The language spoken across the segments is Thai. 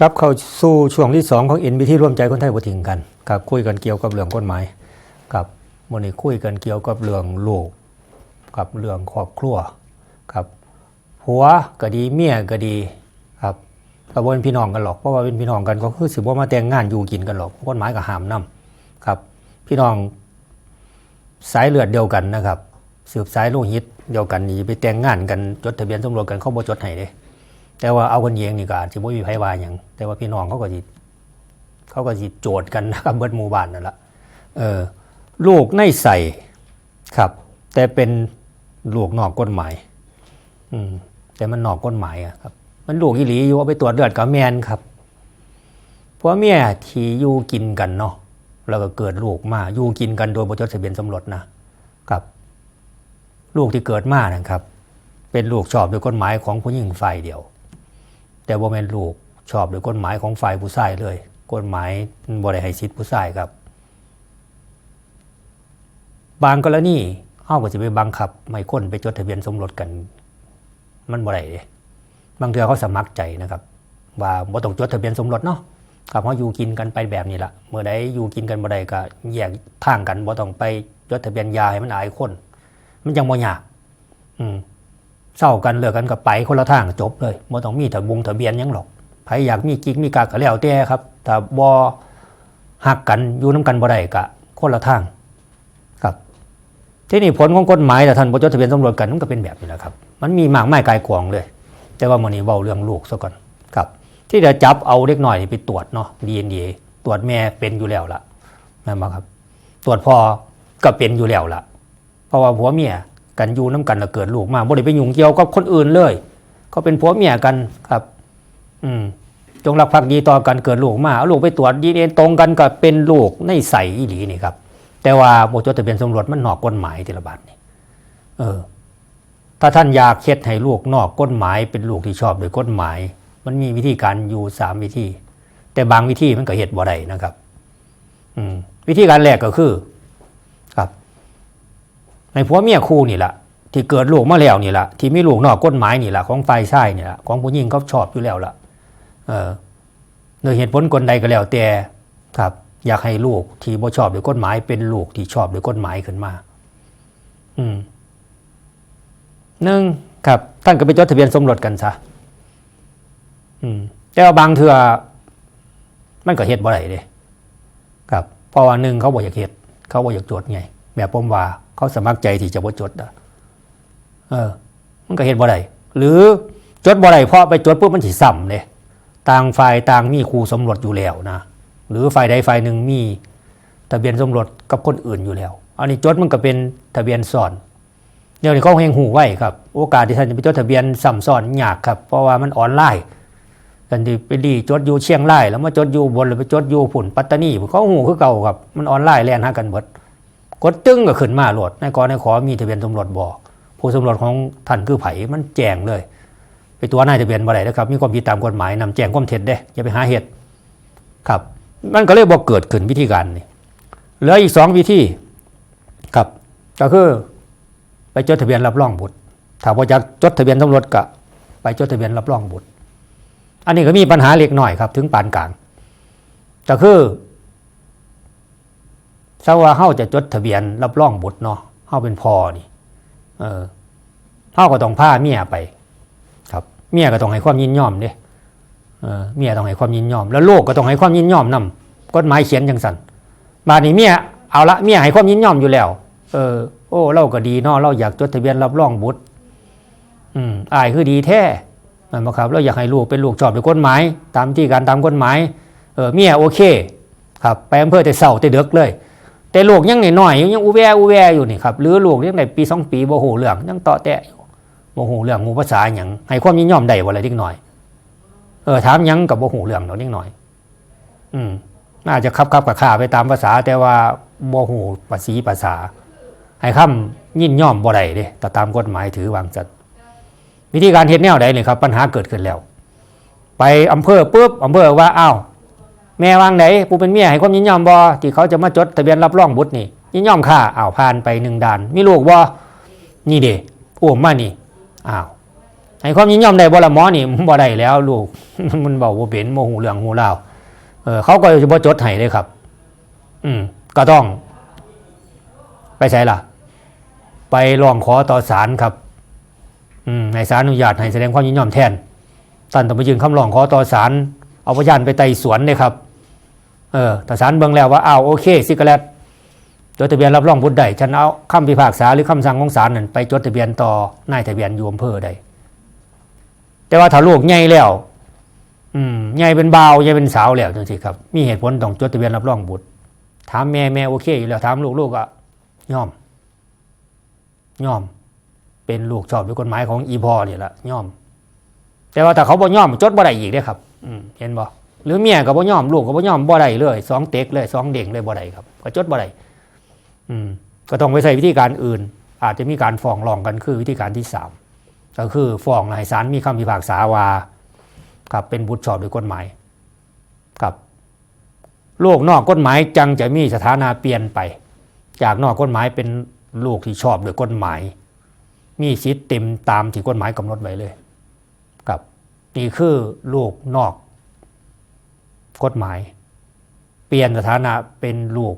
ครับเข้าสู่ช่วงที่ 2 ของ NBT ร่วมใจคนไทยบ่ทิ้งกันครับคุยกันเกี่ยวกับเรื่องกฎหมายครับวันนี้คุยกันเกี่ยวกับเรื่องลูกกับเรื่องครอบครัวครับผัวก็ดีเมียก็ดีครับก็บ่เป็นพี่น้องกันหรอกเพราะว่าเป็นพี่น้องกันก็คือสิบ่มาแต่งงานอยู่กินกันหรอกกฎหมายก็ห้ามนํครับ พี่น้องสายเลือดเดียวกันนะครับ สืบสายโลหิตเดียวกันนี่ไปแต่งงานกันจดทะเบียนสมรสกันเขาบ่จดให้เด้ แต่ว่าเอากันเองนี่ก็อาจจะไม่มีไผว่าอย่างแต่ว่าพี่น้องเขาก็สิเขาก็สิโจทย์กันนะครับเบิดหมู่บ้านนั่นแหละเออลูกในใส่ครับ แต่เป็นลูกนอกกฎหมาย อืมแต่มันนอกกฎหมายอะครับ มันลูกอีหลีอยู่เอาไปตรวจเลือดกับแมนครับเพราะเมียที่อยู่กินกันเนาะแล้วก็เกิดลูกมาอยู่กินกันโดยบจดทะเบียนสมรสนะครับ ลูกที่เกิดมานะครับ เป็นลูกชอบโดยกฎหมายของผู้หญิงฝ่ายเดียว แต่บ่แม่นลูกชอบโดยกฎหมายของฝ่ายผู้ชายเลยกฎหมายบ่ได้ให้สิทธิผู้ชายครับ บางกรณีเฮาก็สิไปบังคับไม่คนไปจดทะเบียนสมรสกัน มันบ่ได้เด้บางเทื่อเขาสมัครใจนะครับ ว่าบ่ต้องจดทะเบียนสมรสเนาะครับเฮาอยู่กินกันไปแบบนี้ละเมื่อใดอยู่กินกันบ่ได้ก็แยกทางกันบ่ต้องไปจดทะเบียนยาให้มันอายคน มันยังบ่ยากอืม เศร้ากันเลิกกันกับไปคนละทางจบเลยบ่ต้องมีทะบงทะเบียนยังหรอกใครอยากมีกิ๊กมีกากก็แล้วแต่ครับแต่บ่หักกันอยู่น้กันบ่ได้กะคนละทางครับที่นี่ผลของกฎหมายแต่ท่านบ่จดทะเบียนสมรสกันมันก็เป็นแบบนี้แหละครับ มันมีมากมายกายกวงเลย แต่ว่ามื้อนี้เว้าเรื่องลูกซะก่อนครับ ที่จะจับเอาเล็กหน้อยไปตรวจเนาะ DNA ตรวจแม่เป็นอยู่แล้วล่ะแม่นบ่ครับ ตรวจพ่อก็เป็นอยู่แล้วล่ะ เพราะว่าผัวเมีย กันอยู่น้กันแล้วเกิดลูกมาบ่ได้ไปยุ่งเกี่ยวกับคนอื่นเลย ก็เป็นผัวเมียกันครับ อืมจงรักภักดีต่อกันเกิดลูกมาเอาลูกไปตรวจดีเอ็นตรงกันก็เป็นลูกในใสอีหลีนี่ครับ แต่ว่าบ่จดทะเบียนสมรสมันนอกกฎหมายทีละบาทนี่เออ ถ้าท่านอยากเฮ็ดให้ลูกนอกกฎหมายเป็นลูกที่ชอบโดยกฎหมาย มันมีวิธีการอยู่สามวิธี แต่บางวิธีมันก็เฮ็ดบ่ได้นะครับ อืมวิธีการแรกก็คือ ในผัวเมียคู่นี่แหละที่เกิดลูกมาแล้วนี่แหละที่มีลูกนอกกฎหมายนี่แหละของฝ่ายชายนี่แหละของผู้หญิงเขาชอบอยู่แล้วล่ะเออโดยเหตุผลกลใดก็แล้วแต่ครับ อยากให้ลูกที่บ่ชอบโดยกฎหมายเป็นลูกที่ชอบโดยกฎหมายขึ้นมา อืมหนึ่งครับท่านก็ไปจดทะเบียนสมรสกันซะอืมแต่ว่าบางเทื่อมันก็เฮ็ดบ่ได้เด้ครับเพราะว่าหนึ่งเขาบ่อยากเฮ็ดเขาบ่อยากจดไง แบบผมว่า เขาสมัครใจที่จะบ่จดอะเออ มันก็เฮ็ดบ่ได้หรือจดบ่ได้เพราะไปจดปุ๊บมันสิซ้ำเลยต่างฝ่ายต่างมีครูสมรสอยู่แล้วนะหรือฝ่ายใดฝ่ายหนึ่งมีทะเบียนสมรสกับคนอื่นอยู่แล้ว อันนี้จดมันก็เป็นทะเบียนซ้อนเดี๋ยวนี้เขาแห่งหูไว้ครับ โอกาสที่ท่านจะไปจดทะเบียนซ้ำซ้อนยากครับ เพราะว่ามันออนไลน์กันที่ไปดีจดอยู่เชียงรายแล้วมาจดอยู่บนหรือไปจดอยู่ผุนปัตตานีเขาหูคือเก่าครับ มันออนไลน์แลนหากันเบิด กดตึ้งก็ขึ้นมาโหลดในกรในขอมีทะเบียนสมรสบ่ผู้สมรสของท่านคือไผมันแจ้งเลย ไปตัวนายทะเบียนบ่ได้นะครับ มีความผิดตามกฎหมายนำแจ้งความเท็จเด้อย่าไปหาเหตุครับ มันก็เลยบ่เกิดขึ้นวิธีการนี่เหลืออีกสองวิธีครับ ก็คือ ไปจดทะเบียนรับรองบุตร ถ้าบ่อยากจดทะเบียนสมรสก็ไปจดทะเบียนรับรองบุตร อันนี้ก็มีปัญหาเล็กน้อยครับ ถึงปานกลางก็คือ ถ้าว่าเฮาจะจดทะเบียนรับรองบุตรเนาะเฮาเป็นพ่อนี่ เออเฮาก็ต้องพาเมียไป ครับ เมียก็ต้องให้ความยินยอมเด้เออเมียต้องให้ความยินยอม แล้วลูกก็ต้องให้ความยินยอมนํกฎหมายเขียนจังซั่นบาดนี้เมียเอาละเมียให้ความยินยอมอยู่แล้ว เออ โอ้เราก็ดีเนาะเราอยากจดทะเบียนรับรองบุตร อืมอายคือดีแท้มันบ่ครับ เราอยากให้ลูกเป็นลูกชอบด้วยกฎหมาย ตามที่การตามกฎหมาย เออเมียโอเค ครับไปอำเภอแต่เช้าแต่เดึกเลย แต่ลูกยังหน้อยๆอยยังอูแวอูแวอยู่นี่ครับหรือลูกยังได้ปีสองปีบ่ฮู้เรื่องยังตาะแตะอยู่บ่ฮู้เรื่องฮู้ภาษาหยังให้ความยินยอมได้บ่ล่ะเด็กน้อยเออถามยังกับบ่ฮู้เรื่องดอกเด็กน้อย อืมน่าจะคับคับกับข้าไปตามภาษา แต่ว่าบ่ฮู้ภาษีภาษา ให้คำยินยอมบ่ได้เด้แต่ตามกฎหมายถือวางจัดวิธีการเฮ็ดแนวใดนี่ครับ ปัญหาเกิดขึ้นแล้ว ไปอำเภอปุ๊บอำเภอว่าอ้าว แม่วางไหนผู้เป็นเมียให้ความยินยอมบอที่เขาจะมาจดทะเบียนรับรองบุตรนี่ยินยอมค่าอ้าวผ่านไปหนึ่งด่านมีลูกบอนี่เด้ผู้มานี่อ้าวให้ความยินยอมได้บ่ละหมอนี่บ่ได้แล้วลูกมันเบาบ่เป็นโมหูเรื่องหูราวเออเขาก็จะบ่จดให้เลยครับ อืมก็ต้อง ไปใช่ล่ะ ไปร้องขอต่อศาลครับ อืมในศาลอนุญาตให้แสดงความยินยอมแทนท่านต้องไปยื่นคำร้องขอต่อศาลเอาพยานไปไต่สวนเลยครับ เออแต่ศาลเบิ่งแล้วว่าอ้าวโอเคสิกแลตจดทะเบียนรับรองบุตรได้ฉันเอาคำพิพากษาหรือคำสั่งของศาลนั่นไปจดทะเบียนต่อนายทะเบียนอยู่อำเภอได้แต่ว่าถ้าลูกใหญ่แล้วอืมใหญ่เป็นบ่าวใหญ่เป็นสาวแล้วจังซี่ครับ มีเหตุผลต้องจดทะเบียนรับรองบุตร ถามแม่แม่โอเคอยู่แล้วถามลูกลูกก็ยอมยอม เป็นลูกชอบด้วยกฎหมายของอีพอนี่แหละยอม แต่ว่าถ้าเขาบ่ยอมจดบ่ได้อีกเด้ครับ อืมเห็นบ่ หรือเมียก็บ่ยอมลูกก็บ่ยอมบ่ได้เลยสองเต็กเลยสองเด้งเลยบ่ได้ครับก็จดบ่ได้อืมก็ต้องไปใช้วิธีการอื่น อาจจะมีการฟ้องร้องกันคือวิธีการที่สามก็คือฟ้องให้ศาลมีคำพิพากษาว่าครับเป็นบุตรชอบด้วยกฎหมายครับโลกนอกกฎหมายจังจะมีสถานะเปลี่ยนไป จากนอกกฎหมายเป็นลูกที่ชอบด้วยกฎหมาย มีสิทธิ์เต็มตามที่กฎหมายกำหนดไว้เลยครับนี่คือลูกนอก กฎหมาย เปลี่ยนสถานะเป็นลูก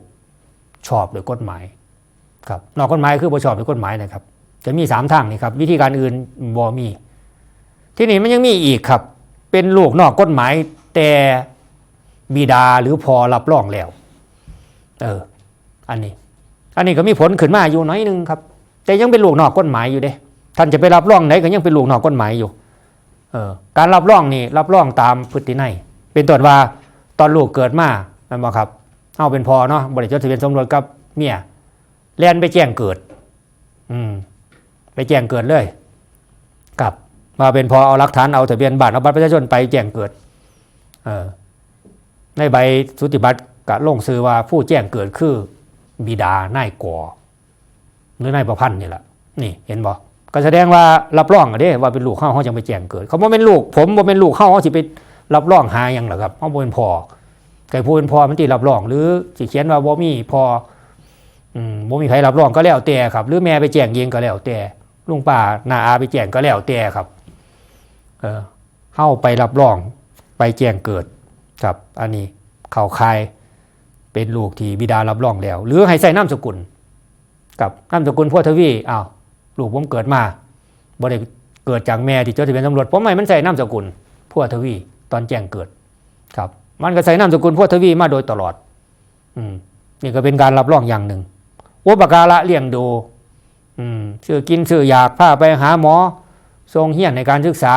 ชอบด้วยกฎหมายครับนอกกฎหมายคือบ่ชอบด้วยกฎหมายนะครับ จะมีสามทางนี่ครับ วิธีการอื่นบ่มี ที่นี่มันยังมีอีกครับ เป็นลูกนอกกฎหมาย แต่บิดาหรือพอรับรองแล้วเอออันนี้ อันนี้ก็มีผลขึ้นมาอยู่น้อยนึงครับ แต่ยังเป็นลูกนอกกฎหมายอยู่เด้ท่านจะไปรับรองไหนก็ยังเป็นลูกนอกกฎหมายอยู่ เออการรับรองนี่รับรองตามพฤตินัยเป็นต้นว่า ตอนลูกเกิดมานั่นบ่ครับเอาเป็นพอเนาะบริจดทะเบียนสมรสกับเมียเรียนไปแจ้งเกิด อืม ไปแจ้งเกิดเลยกับ มาเป็นพอเอาหลักฐานเอาทะเบียนบัตรเอาบัตรประชาชนไปแจ้งเกิด เออ ในใบสุติบัตรกะลงซื้อว่าผู้แจ้งเกิดคือ บิดานายกอหรือนายประพันธ์นี่แหละนี่เห็นบ่ก็แสดงว่ารับรองอะเด้ว่าเป็นลูกเข้าเขาจังไปแจ้งเกิด เขาบ่เป็นลูก ผมบ่เป็นลูกเข้าเขาสิไป รับรองหาหยังหรอครับเขาบ่เป็นพ่อไก่ผู้เป็นพ่อมันติรับรอง หรือสิเขียนว่าบ่มีพ่ออืมบ่มีใครรับรองก็แล้วแต่ครับ หรือแม่ไปแจ้งเองก็แล้วแต่ลุงป้านาอาไปแจ้งก็แล้วแต่ครับ เออเข้าไปรับรองไปแจ้งเกิดครับ อันนี้เข้าคายเป็นลูกที่บิดารับรองแล้ว หรือให้ใส่นามสกุลกับนามสกุลพ่อทวีอ้าวลูกผมเกิดมาบ่ได้เกิดจากแม่ที่จดทะเบียนตำรวจผมไม่มันใส่นามสกุลพ่อทวี ตอนแจ้งเกิดครับ มันก็ใส่นามสกุลพ่อทวีมาโดยตลอด อืมนี่ก็เป็นการรับรองอย่างหนึ่งอุปการะเลี้ยงดู อืมซื้อกินซื้ออยากพาไปหาหมอทรงเฮียนในการศึกษา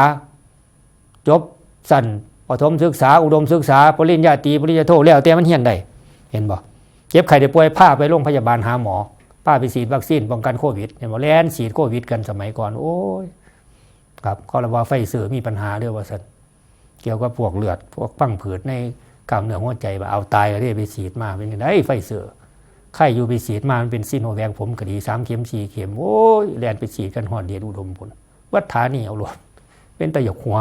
จบสั้นประถมศึกษา อุดมศึกษาปริญญาตรีปริญญาโทแล้วแต่มันเฮียนได้เห็นบ่เจ็บไข้ได้ป่วยพาไปโรงพยาบาลหาหมอพาไปฉีดวัคซีนป้องกันโควิดเห็นบ่แล่นฉีดโควิดกันสมัยก่อนโอ้ยครับก็ระว่าไฟเสือมีปัญหาเรื่องว่าซั่น เกี่ยวกับพวกเลือด พวกพังผืดในกล้ามเนื้อหัวใจว่าเอาตายแล้วเด้ไปฉีดมาเป็นจังไดไฟเสือไข้อยู่ไปฉีดมามันเป็นซิโนแวคผมก็ดี3เข็ม4เข็มโอ้ยแลนไปฉีดกันฮอดเดชอุดมผลวัดฐานี่เอาโลดเป็นตะหยกหัว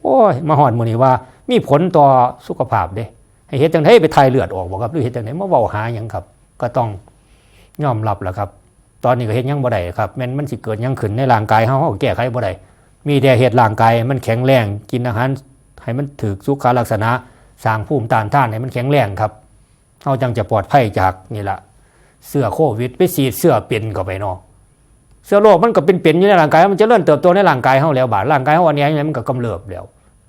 โอ้ยมาฮอดมือนี้ว่า มีผลต่อสุขภาพเด้ให้เฮ็ดจังไดไปถ่ายเลือดออกบ่ครับหรือเฮ็ดจังไดมาเว้าหายังครับ ก็ต้องยอมรับแหละครับ ตอนนี้ก็เฮ็ดยังบ่ได้ครับแม่นมันสิเกิดยังขึ้นในร่างกายเฮาเฮาแก้ไขบ่ได้มีแต่เฮ็ดร่างกายมันแข็งแรงกินอาหาร ให้มันถูกสุขลักษณะสร้างภูมิต้านทานให้มันแข็งแรงครับเฮาจังจะปลอดภัยจากนี่ละเสื้อโควิดไปฉีเสื้อเป็นเข้าไปเนาะเสื้อโรคมันก็เป็นเป็นอยู่ในร่างกาย มันจะเริ่มเติบโตในร่างกายเฮาแล้วบาดร่างกายเฮาอันนี้ยังมันก็กำเริบแล้ว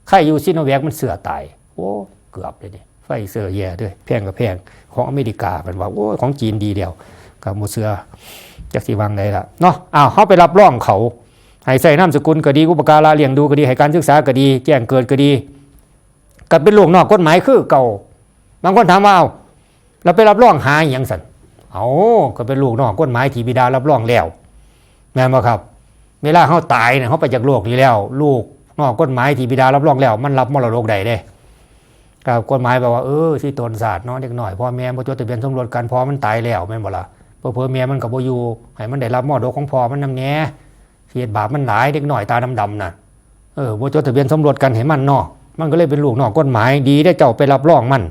ไข้ยูซิโนแวคมันเสือตายโอ้เกือบเลยนี่ไฟเซอร์แย่ด้วยแพงกับแพงของอเมริกาเป็นว่าโอ้ของจีนดีเดียวกับมูเสื้อจากสีวังได้ละเนาะอ้าวเขาไปรับรองเขา ให้ใส่นามสกุลก็ดีอุปการะเลี้ยงดูก็ดีให้การศึกษาก็ดี แจ้งเกิดก็ดีก็เป็นลูกนอกกฎหมายคือเก่า บางคนถามว่าเอาเราไปรับรองหาอย่างสันเอาก็เป็นลูกนอกกฎหมายที่บิดารับรองแล้วแม่นบ่ครับ เวลาเขาตายเนี่ยเขาไปจากโลกนี้แล้ว ลูกนอกกฎหมายที่บิดารับรองแล้ว มันรับมรดกใดเด้กับกฎหมายบอกว่าเออที่ตนศาสตร์เนาะเด็กหน่อยพ่อแม่บ่จดทะเบียนสมรสกันพอมันตายแล้วแม่นบ่ล่ะเพื่อแม่มันก็บ่อยู่ให้มันได้รับมรดกของพ่อมันนำแหน่ เสียบาปมันหลายเด็กหน่อยตาดำๆน่ะเออบ่จดทะเบียนสมรสกันให้มันนาะมันก็เลยเป็นลูกนอกกฎหมายดีได้เจ้าไปรับรองมัน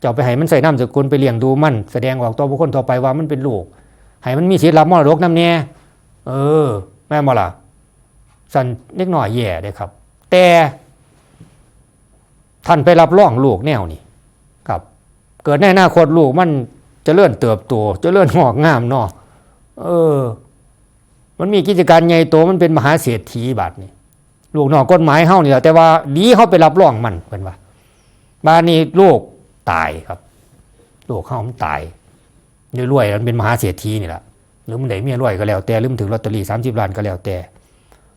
เจ้าไปให้มันใส่นามสกุลไปเลี้ยงดูมัน แสดงออกต่อบุคคลทั่วไปว่ามันเป็นลูกให้มันมีสิทธิ์รับมรดกน้ำแหน่เออ แม่บ่ล่ะสันเล็กหน่อยแย่เด้ครับ แต่ท่านไปรับรองลูกแนวนี่ครับ เกิดในอนาคตลูกมันจะเลื่อนเติบโตจะเลื่อนงอกงามเนาะเออ มันมีกิจการใหญ่โตมันเป็นมหาเศรษฐีบัดนี่ลูกนอกกฎหมายเฮ้านี่แหละแต่ว่าดีเฮาไปรับรองมันเพิ่นว่าบ้านนี้ลูกตายครับลูกเฮามันตายรวยๆมันเป็นมหาเศรษฐีนี่แหละหรือมันได้เมียรวยก็แล้วแต่หรือมันถึงลอตเตอรี่30ล้านก็แล้วแต่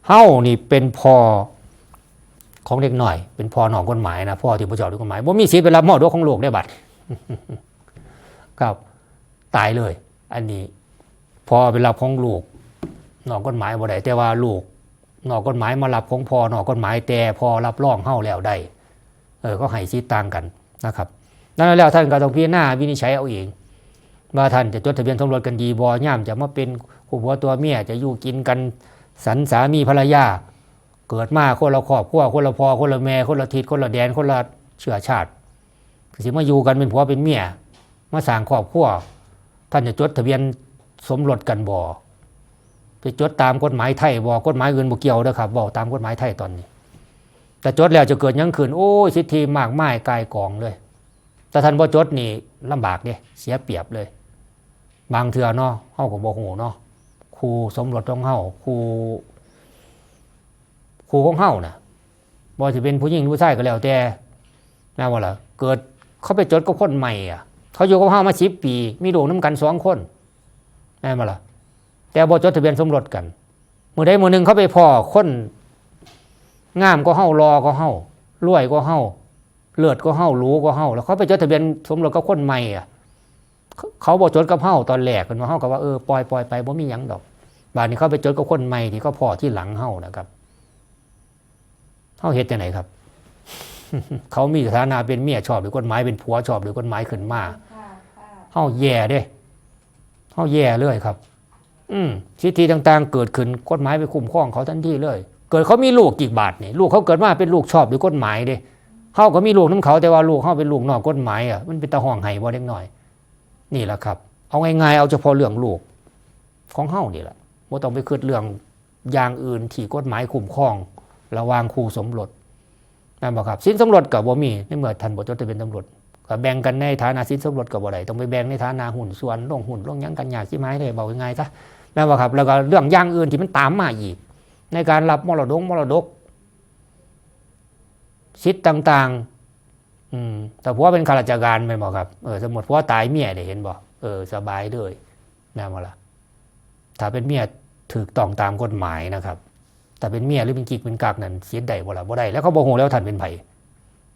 เฮ้านี่เป็นพอของเด็กหน่อย เป็นพ่อนอกกฎหมายนะพ่อที่บ่ชอบด้วยกฎหมายบ่ามีสิทธิ์ไปรับมรดกของลูกได้บัดครับตายเลย อันนี้พอเป็นรับของลูก นอกกฎหมายบ่ได้แต่ว่าลูกนอกกฎหมายมารับของพอนอกกฎหมายแต่พอรับรองเฮาแล้วได้เออก็ให้สิทธิ์ต่างกันนะครับนั่นแล้วท่านก็ต้องพิจารณาวินิจฉัยเอาเองว่าท่านจะจดทะเบียนสมรสกันดีบ่ย่ามจะมาเป็นคู่ผัวตัวเมียจะอยู่กินกันสันสามีภรรยา เกิดมาคนละครอบครัวคนละพ่อคนละแม่คนละทิศคนละแดนคนละเชื้อชาติสิมาอยู่กันเป็นผัวเป็นเมียมาสร้างครอบครัวท่านจะจดทะเบียนสมรสกันบ่ จะจดตามกฎหมายไทยบ่กฎหมายอื่นบ่เกี่ยวเด้อครับบอกตามกฎหมายไทยตอนนี้ แต่จดแล้วจะเกิดยังขึ้นโอ้ยสิทธิมากมายกายกองเลย แต่ท่านบ่จดนี่ลำบากเด้เสียเปรียบเลย บางเทื่อเนาะเฮาก็บ่ฮู้เนาะครูสมรสของเฮาครูครูของเฮาน่ะบ่สิเป็นผู้หญิงผู้ชายก็แล้วแต่แม่นบ่ล่ะเกิดเขาไปจดกับคนใหม่อะ เขาอยู่กับเฮามา10ปี มีลูกนํกันสองคนแม่นบ่ล่ะ แต่บ่จดทะเบียนสมรสกันมื้อใดมื้อหนึงเขาไปพ้อคนงามก็เฮารอก็เฮารวยก็เฮาเลือดก็เฮารู้ก็เฮาแล้วเขาไปจดทะเบียนสมรสกับคนใหม่อะเขาเขาบอกจดกับเฮาตอนแรกกันว่าเฮาก็ว่าเออปล่อยปล่อยไปบ่มีหยังดอกบาดนี้เขาไปจดกับคนใหม่ที่เขาพอที่หลังเฮานะครับเฮาเฮ็ดจังไหนครับ เขามีฐานะเป็นเมียชอบหรือกฎหมายเป็นผัวชอบหรือกฎหมายขึ้นมาค่ะค่ะเฮาแย่เด้เฮาแย่เลยครับ อืมสิทธิต่างๆ เกิดขึ้นกฎหมายไปคุ้มครองเขาทันทีเลย เกิดเขามีลูกกี่บาทนี่ลูกเขาเกิดมาเป็นลูกชอบหรือกฎหมายเด้เฮาก็มีลูกน้ำเขาแต่ว่าลูกเฮาเป็นลูกนอกกฎหมายอะมันเป็นตาห่วงไห้บ่เล็กน้อย นี่แหละครับ เอาง่ายๆเอาเฉพาะเรื่องลูกของเฮานี่แหละบ่ต้องไปคิดเรื่องอย่างอื่นที่กฎหมายคุ้มครอง ระวางคู่สมรสนั่นบ่ครับสินสมรสกับบ่มีในเมื่อท่านบ่จดทะเบียนสมรส ก็แบ่งกันในฐานะสินสมรสกับบ่ได้ต้องไปแบ่งในฐานะหุ้นส่วนลงหุ้นลงยังกันยากสิไหมเลยบอกง่ายๆซะแม่นบ่ครับ แล้วก็เรื่องอย่างอื่นที่มันตามมาอีก ในการรับมรดกมรดกสิทธิ์ต่างๆ อืม แต่ผัวเป็นข้าราชการแม่นบ่ครับเออสมมติผัวตายเมียได้เห็นบ่เออ สบายเลยแม่นบ่ล่ะถ้าเป็นเมียถูกต้องตามกฎหมายนะครับแต่เป็นเมียหรือเป็นกิกเป็นกักนั่นเสียได้บ่ละบ่ได้แล้วเขาบ่ฮู้แล้วท่านเป็นไผ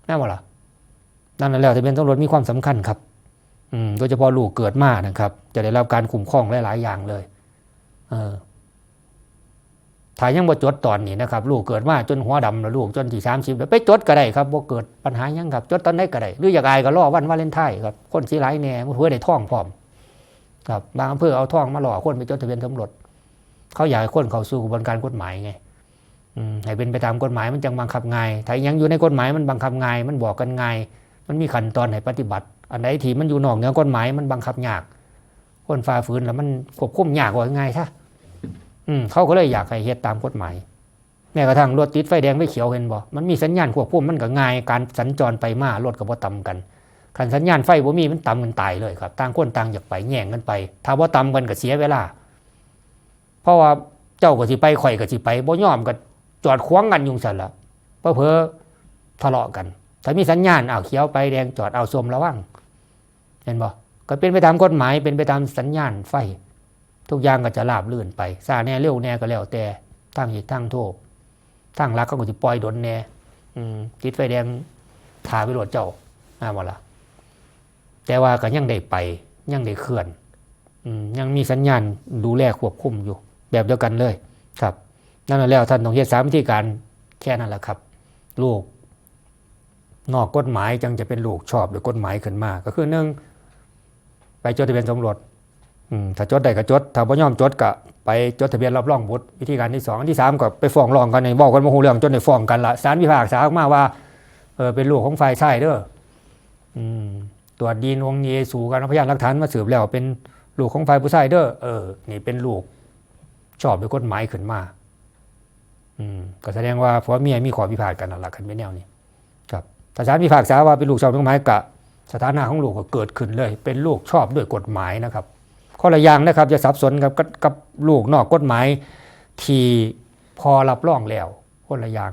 แม่นบ่ล่ะ นั่นแหละแล้วทะเบียนสมรสมีความสำคัญครับอืมโดยเฉพาะลูกเกิดมานะครับ จะได้รับการคุ้มครองหลาย ๆ อย่างเลย เออถ้ายังบ่จดตอนนี้นะครับ ลูกเกิดมาจนหัวดำแล้วลูกจนที่สามสิบไปจดก็ได้ครับบ่เกิดปัญหายังครับ จดตอนไหนก็ได้หรืออยากอายก็รอวันวาเลนไทน์ครับคนสิหลายแหน่เพื่อได้ท่องพร้อม ครับบางอำเภอเอาท่องมาหล่อคนไปจดทะเบียนสมรสเขาอยากให้คนเขาสู่กระบวนการกฎหมายไงให้เป็นไปตามกฎหมายมันจังบังคับง่ายถ้ายังอยู่ในกฎหมายมันบังคับง่ายมันบอกกันง่าย มันมีขั้นตอนให้ปฏิบัติ อันไหนที่มันอยู่นอกเหนือกฎหมายมันบังคับยาก คนฝ่าฝืนแล้วมันควบคุมยากกว่าง่ายซะอืมเขาก็เลยอยากให้เฮ็ดตามกฎหมายแม้กระทั่งรถติดไฟแดงไฟเขียวเห็นบ่มันมีสัญญาณควบคุมมันก็ง่ายการสัญจรไปมารถก็บ่ต่ำกันคันสัญญาณไฟบ่มีมันต่ำกันตายเลยครับต่างคนต่างอยากไปแย่งกันไป ถ้าบ่ต่ำกันก็เสียเวลา เพราะว่าเจ้าก็สิไปข่อยก็สิไปบ่ยอมก็จอดขวางกันอยุงสันละเพอเพอทะเลาะกัน ถ้ามีสัญญาณเอ้าเขียวไปแดงจอดเอาส้มระวังเห็นบ่ก็เป็นไปตามกฎหมายเป็นไปตามสัญญาณไฟ ทุกอย่างก็จะราบลื่นไปซาแน่เร็วแน่ก็แล้วแต่ตั้งเหตุตั้งโทษตั้งรักก็จะปล่อยดนแน่ติดไฟแดงถาไปรถเจ้าน่าบ่ละแต่ว่าก็ยังได้ไปยังได้เคลื่อนอยังมีสัญญาณดูแลควบคุมอยู่ แบบเดียวกันเลย ครับ นั่นแหละแล้วท่านต้องเฮ็ดสามวิธีการแค่นั้นแหละครับ ลูก นอกกฎหมายจังจะเป็นลูกชอบหรือกฎหมายขึ้นมา ก็คือหนึ่งไปจดทะเบียนสมรสถ้าจดได้ก็จด ถ้าบ่ยอมจดก็ไปจดทะเบียนรับรองบุตรวิธีการที่สองที่สามก็ไปฟ้องร้องกันในบอกกันโมาหูเรื่องจนในฟ้องกันละศาลพิพากษาออกมาว่าเออเป็นลูกของฝ่ายชายเด้ออืมตรวจดีนวงเยสูกันพยานหลักฐานมาสืบแล้วเป็นลูกของฝ่ายผู้ชายเด้อเออนี่เป็นลูกชอบด้วยกฎหมายขึ้นมา อืมก็แสดงว่าผัวเมียมีขอพิพาทกันหละกันเป็นแนวนี้ ครับถ้าศาลพิพากษาว่าเป็นลูกชอบด้วยกฎหมายกะสถานะของลูกก็เกิดขึ้นเลย เป็นลูกชอบด้วยกฎหมายนะครับ ข้อละอย่างนะครับจะสับสนกับกับกับลูกนอกกฎหมาย ที่พอรับรองแล้วคนละอย่าง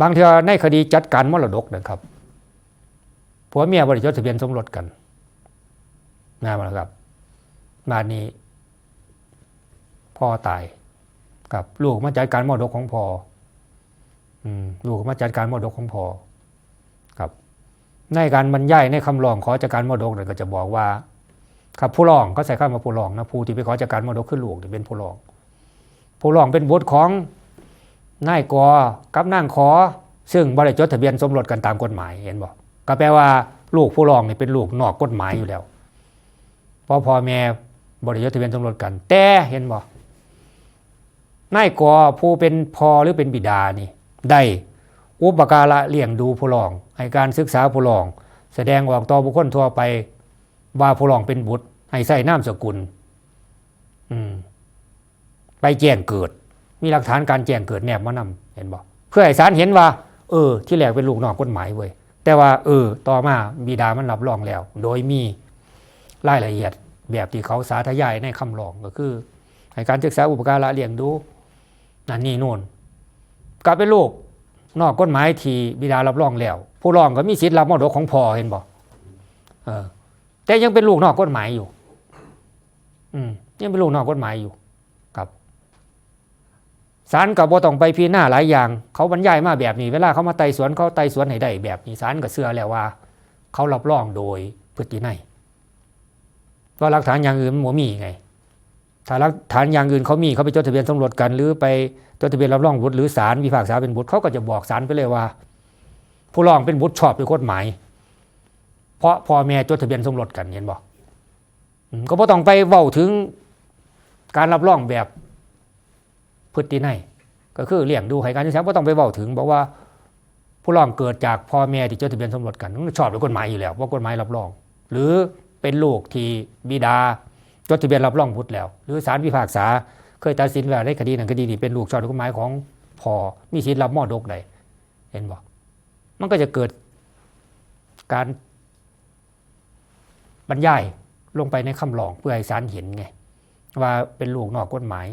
บางเทีในคดีจัดการมรดกนะครับผัวเมียบริจดทะเบียนสมรสกันนะมาแล้วครับมานี้พ่อตายกับลูกมาจัดการมรดกของพ่อ ลูกมาจัดการมรดกของพ่อครับ ในการบรรยายในคำร้องขอจัดการมรดกเนี่ยก็จะบอกว่า ครับผู้ร้องก็ใส่ข้ามาผู้ร้องนะผู้ที่ไปขอจัดการมรดกขึ้นลูกเนี่ยเป็นผู้ร้อง ผู้ร้องเป็นบุตรของนายกอกับนางขอ ซึ่งบริจดทะเบียนสมรสกันตามกฎหมายเห็นบอกก็แปลว่าลูกผู้ร้องนี่เป็นลูกนอกกฎหมายอยู่แล้วพราะพ่อแม่บริจดทะเบียนสมรสกัน แต่เห็นบอกนายกอผู้เป็นพ่อหรือเป็นบิดานี่ ได้อุปการะเลี้ยงดูผู้ร้องให้การศึกษาผู้ร้อง แสดงออกต่อบุคคลทั่วไป ว่าผู้ร้องเป็นบุตร ให้ใส่นามสกุลอืไปแจ้งเกิด มีหลักฐานการแจ้งเกิดแนบมานำเห็นบอกเพื่อให้ศาลเห็นว่า เออ ที่แรกเป็นลูกนอกกฎหมายเว้ยแต่ว่า เออ ต่อมาบิดามันรับรองแล้ว โดยมีรายละเอียดแบบที่เขาสาธยายในคำร้องก็คือให้การศึกษาอุปการะเลี้ยงดูนั่นนี่โน่น ก็เป็นลูกนอกกฎหมายที่บิดารับรองแล้ว ผู้รองก็มีสิทธิ์รับมรดกของพ่อเห็นบอกเออ แต่ยังเป็นลูกนอกกฎหมายอยู่ อืมยังเป็นลูกนอกกฎหมายอยู่ ครับศาลกับบต้องไปพิจารณาหลายอย่าง เขาบรรยายมาแบบนี้ เวลาเขามาไต่สวนเขาไต่สวนให้ได้แบบนี้ศาลก็เชื่อแล้วว่า เขารับรองโดยพฤติไนว่าหลักฐานอย่างอื่นมันมีไง ถ้าหลักฐานอย่างอื่นเขามีเขาไปจดทะเบียนสมรสกัน หรือไปจดทะเบียนรับรองบุตรหรือศาลพิพากษาเป็นบุตรเขาก็จะบอกศาลไปเลยว่า ผู้ร้องเป็นบุตรชอบด้วยกฎหมาย เพราะพ่อแม่จดทะเบียนสมรสกันเห็นบอืมก็บ่ต้องไปเว้าถึงการรับรองแบบพฤตินัยก็คือเลี้ยงดูให้การศึกษาบ่ต้องไปเว้าถึง บอกว่า ผู้ร้องเกิดจากพ่อแม่ที่จดทะเบียนสมรสกันชอบด้วยกฎหมายอยู่แล้วเพรากฎหมายรับรอง หรือเป็นลูกที่บิดา จดทะเบียนรับรองบุตรแล้ว หรือศาลพิพากษาเคยตัดสินว่าในคดีนั้นคดีนี้เป็นลูกชอบด้วยกฎหมายของพ่อมีสิทธิ์รับมรดกได้เห็นบ่มันก็จะเกิดการบรรยายลงไปในคำรองเพื่อให้ศาลเห็นไง ว่าเป็นลูกนอกกฎหมาย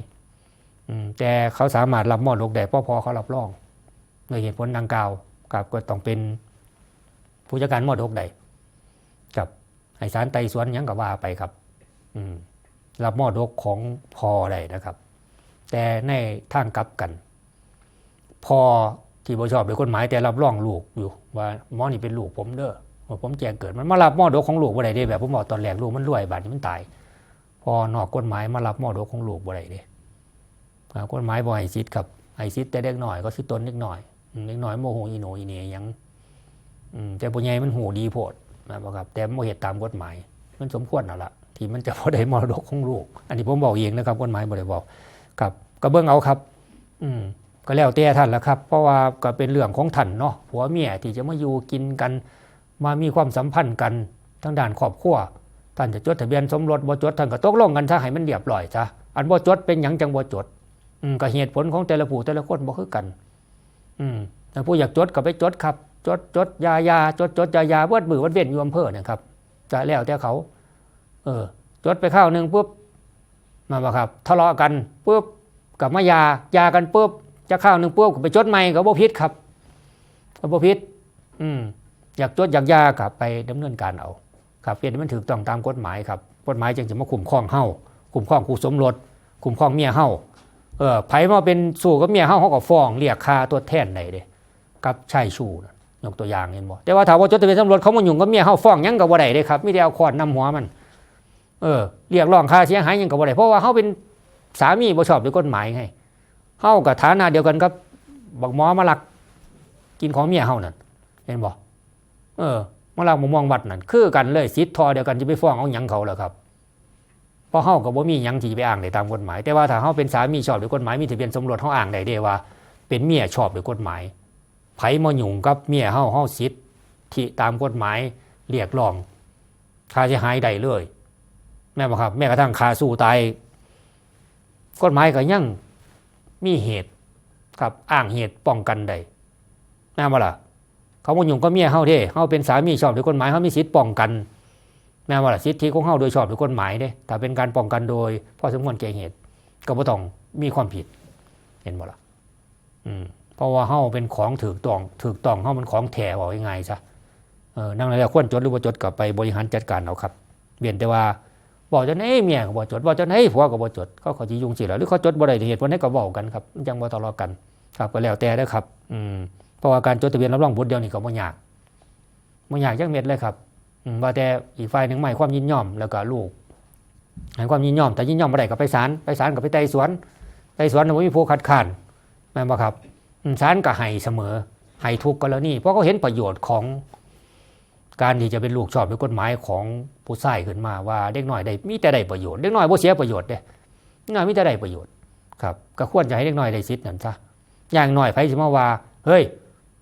อืมแต่เขาสามารถรับมรดกได้เพราะพอเขารับรองโดยเหตุผลดังกล่าวกับก็ต้องเป็นผู้จัดการมรดกได้กับให้ศาลไต่สวนยังกับว่าไปครับ รับมรดกของพอได้นะครับ แต่ในทางกลับกัน พอที่บ่ชอบโดยกฎหมายแต่รับรองลูกอยู่ ว่าหมอนี่เป็นลูกผมเด้อว่าผมแจ้งเกิดมันมารับมอดกของลูกบ่ได้เด้แบบผมบอกตอนแรกลูกมันรวยบาดนี้มันตาย พอนอกกฎหมายมารับมอดกของลูกบ่ได้เด้อ่ากฎหมายบ่ให้สิทธิ์ครับให้สิทธิ์แต่เด็กหน่อยก็สิทธิ์ตนเล็กหน่อยเด็กหน่อยโมโหอีโนอีเนหยังแต่ผู้ใหญ่มันหูดีโพดนะครับแต่โมเฮ็ดตามกฎหมาย มันสมควรแล้วล่ะ ที่มันจะบ่ได้มรดกของลูก อันนี้ผมบอกเองนะครับกฎหมายบ่ได้บอกครับก็เบิ่งเอาครับ อืมก็แล้วแต่ท่านละครับ เพราะว่าก็เป็นเรื่องของท่านเนาะผัวเมียที่จะมาอยู่กินกัน มามีความสัมพันธ์กันทั้งด้านครอบครัวท่านจะจดทะเบียนสมรสบ่จดท่านก็ตกลงกันซะให้มันเรียบร้อยซะอันบ่จดเป็นหยังจังบ่จดอืมก็เหตุผลของแต่ละผู้แต่ละคนบ่คือกัน อืมถ้าผู้อยากจดก็ไปจดครับ จดจดยายาจดจดยายาเบิดมือวันเว้นอยู่อำเภอเนะครับจะแล้วแต่เขา เออจดไปข้าวหนึ่งปุ๊บมาบ่ครับทะเลาะกันปุ๊บกับมายายากันปุ๊บจะข้าวหนึ่งปุ๊บไปจดใหม่ก็บ่ผิดครับก็บ่ผิดอืมอยากจดอยากยากลับไปดำเนินการเอา ครับเพียงมันถูกต้องตามกฎหมายครับกฎหมายจึงจะมาคุ้มครองเฮาคุ้มครองคู่สมรสคุ้มครองเมียเฮาเออไผมาเป็นสู้กับเมียเฮาเขาก็ฟ้องเรียกค่าตัวแทนได้เด้กับชายชูนะยกตัวอย่างเห็นบ่แต่ว่าถ้าว่าจดทะเบียนสมรสเขามายุ่งกับเมียเฮาฟ้องยังก็บ่ได้เด้ครับมีแต่เอาค้อนนำหัวมัน เออเรียกร้องค่าเสียหายยังก็บ่ได้เพราะว่าเฮาเป็นสามีบ่ชอบด้วยกฎหมายไงเฮากับฐานะเดียวกันกับบักหมอมาลักกินของเมียเฮานั่นเห็นบ่เออมาลากมะม่วงวัดนั่นคือกันเลยสิทธิ์ทอเดียวกันจะไปฟ้องเอาหยังเขาเหรอครับเพราะเฮาก็บ่มีหยังที่ไปอ้างได้ตามกฎหมาย แต่ว่าถ้าเฮาเป็นสามีชอบด้วยกฎหมายมีทะเบียนสมรสเฮาอ้างได้เด้ว่า เป็นเมียชอบด้วยกฎหมายไผมายุ่งกับเมียเฮาเฮาสิทธิ์ที่ตามกฎหมายเรียกร้องค่าเสียหายได้เลย แม่นบ่ครับ แม้กระทั่งคาสู้ตายกฎหมายก็ยังมีเหตุครับอ้างเหตุป้องกันใดแม่นบ่ล่ะ เขาบ่ยุ่งก็เมียเฮาเด้เฮาเป็นสามีชอบด้วยกฎหมายเฮามีสิทธิ์ป้องกัน แม้ว่าล่ะสิทธิของเฮาโดยชอบด้วยกฎหมายเด้แต่เป็นการป้องกันโดยพอสมควรแก่เหตุ ก็บ่ต้องมีความผิด เห็นบ่ล่ะอืมเพราะว่าเฮาเป็นของถูกต้องถูกต้องเฮามันของแท้ว่าง่ายๆซะเออนั่งแล้วควรจดหรือบ่จดก็ไปบริหารจัดการเอาครับเบียนแต่ว่า บอกจนเอ้เมียก็บ่จดบอกจนเฮ้ยผัวก็บ่จดเขาก็สิยุ่งสิล่ะหรือเขาจดบ่ได้เหตุผลให้ก็เว้ากันครับมังบ่ทะเลาะกัน ครับก็แล้วแต่เด้ครับ อืมเพราะว่าการจดทะเบียนรับรองบุตรเดียวนี่ก็บ่ยากบ่ยากจักเม็ดเลยครับอืมว่าแต่อีกฝ่ายหนึ่งไม่ความยินยอมแล้วก็ลูกให้ความยินยอมแต่ยินยอมไม่ได้ก็ไปศาลไปศาลก็ไปไต่สวนไต่สวนน่ะบ่มีผู้คัดค้านแม่นบ่ครับศาลก็ให้เสมอให้ทุกกรณีเพราะเขาเห็นประโยชน์ของ การที่จะเป็นลูกชอบด้วยกฎหมายของผู้ชายขึ้นมาว่าเด็กน้อยได้มีแต่ได้ประโยชน์เด็กน้อยบ่เสียประโยชน์เด้น้อยมีแต่ได้ประโยชน์ครับก็ควรจะให้เด็กน้อยได้สิทธิ์นั่นซะอย่างน้อยไผสิมาว่าเฮ้ย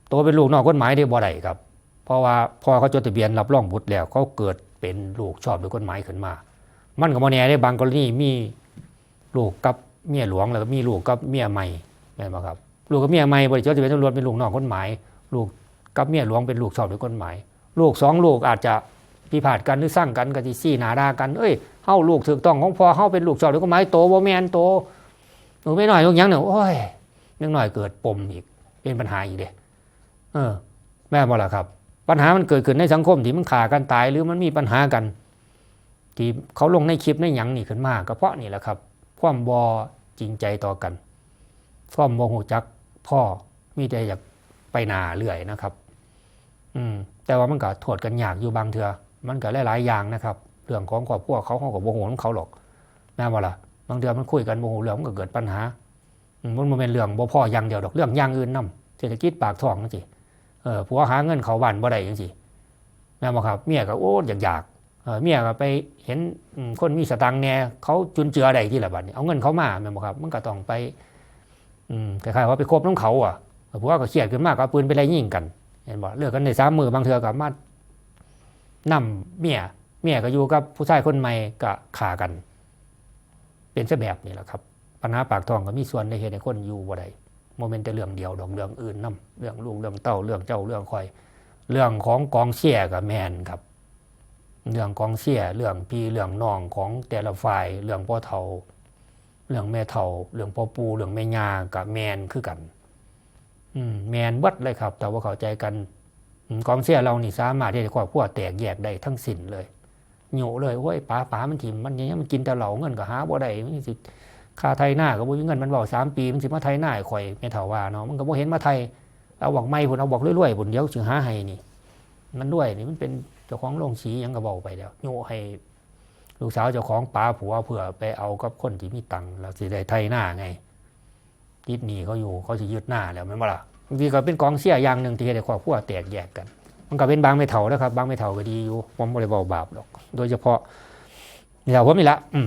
โตเป็นลูกนอกกฎหมายได้บ่ได้ครับ เพราะว่าพอเขาจดทะเบียนรับรองบุตรแล้วเขาเกิดเป็นลูกชอบด้วยกฎหมายขึ้นมา มันก็บ่แน่ได้บางกรณีมีลูกกับเมียหลวงแล้วก็มีลูกกับเมียใหม่แม่นบ่ครับลูกกับเมียใหม่บริจดทะเบียนตำรวจเป็นลูกนอกกฎหมาย ลูกกับเมียหลวงเป็นลูกชอบด้วยกฎหมาย ลูกสองลูกอาจจะพิพาทกันหรือสร้างกันก็สิซี่นาดากัน เอ้ยเฮาลูกถูกต้องของพ่อเฮาเป็นลูกชอบด้วยกฎหมายโตบ่แมนโตหนูไม่น้อยลูกยังเนี่ยโอ้ยยังน้อยเกิดปมอีก เป็นปัญหาอีกเด้เออ แม่นบ่ล่ะครับ ปัญหามันเกิดขึ้นในสังคมที่มันขากันตายหรือมันมีปัญหากัน ที่เขาลงในคลิปในหยังนี่ขึ้นมากก็เพราะนี่แหละครับ ความบอจริงใจต่อกันความบอหูจักพ่อมีแต่อยากไปนาเรื่อยนะครับ อืม แต่ว่ามันก็โทษกันยากอยู่บางเถื่อมันก็หลายๆอย่างนะครับ เรื่องของครอบครัวเขาเขากับโมโหของเขาหรอกแม่นบ่ล่ะบางเถื่อมันคุยกันโมโหเรื่องมันก็เกิดปัญหาอืมมันเป็นเรื่องบ่พ่ออย่างเดียวดอกเรื่องอย่างอื่นนํเศรษฐกิจปากท้องจังซี่เออผัวหาเงินเขาบ้านบ่ได้จังซี่แม่นบ่ครับ เมียก็โอ้อยากอยากเออเมียก็ไปเห็นคนมีสตังค์แหน่เขาจุนเจือได้ที่ละบัดนี้เอาเงินเขามาแม่นบ่ครับ มันก็ต้องไปอืมคล้ายๆว่าไปคบน้องเขาอะผัวก็เครียดขึ้นมากก็เอาปืนไปไล่ยิงกัน เห็นบ่เลิกกันในสามมือบางเทือก็มานำเมียเมียก็อยู่กับผู้ชายคนใหม่ก็ฆ่ากัน เป็นซะแบบนี้แหละครับปัญหาปากท้องก็มีส่วนในเหตุให้คนอยู่บ่ได้โมเมนต์แต่เรื่องเดียวดอกเรื่องอื่นนํเรื่องลูกเรื่องเต้าเรื่องเจ้าเรื่องคอย เรื่องของกองเชียกับแมนครับ เรื่องกองเชียเรื่องพี่เรื่องน้องของแต่ละฝ่ายเรื่องพ่อเฒ่าเรื่องแม่เฒ่าเรื่องพ่อปูเรื่องแม่ยากับแมนคือกัน แมนเบัดเลยครับ แต่ว่าเข้าใจกันกองเชียเรานี่สามารถที่จะครอบครัวแตกแยกได้ทั้งสิ้นเลยโยเลยโอ้ยป๋าป๋ามันถิ่มมันอย่างเงี้ยมันกินแต่เหล่าเงินก็หาบ่ได้มันสิค่าไทยหน้าก็บ่มีเงินมันบอกสามปีมันสิมาไทยหน้าข่อยแม่เฒ่าว่าเนาะมันก็บ่เห็นมาไทยเอาบอกไม่พุ่นเอาบอกรวยๆพุ่นเดี๋ยวสิหาให้นี่ มันด้วยนี่มันเป็นเจ้าของโรงสียังก็บอกไปแล้วโยให้ลูกสาวเจ้าของป๋าผัวเผื่อไปเอากับคนที่มีตังค์แล้วสิได้ไทยหน้าไง ติดหนีเขาอยู่เขาจะยึดหน้าแล้วไม่นบ่ล่ะบางทีก็เป็นกองเสียอย่างหนึ่งที่ให้ครอบครัวแตกแยกกัน มันก็เป็นบางไม่เถ่านะครับบางไม่เถ่าก็ดีอยู่ผมบ่ได้เว้าบาปหรอก โดยเฉพาะนี่แหละผมนี่ละอืม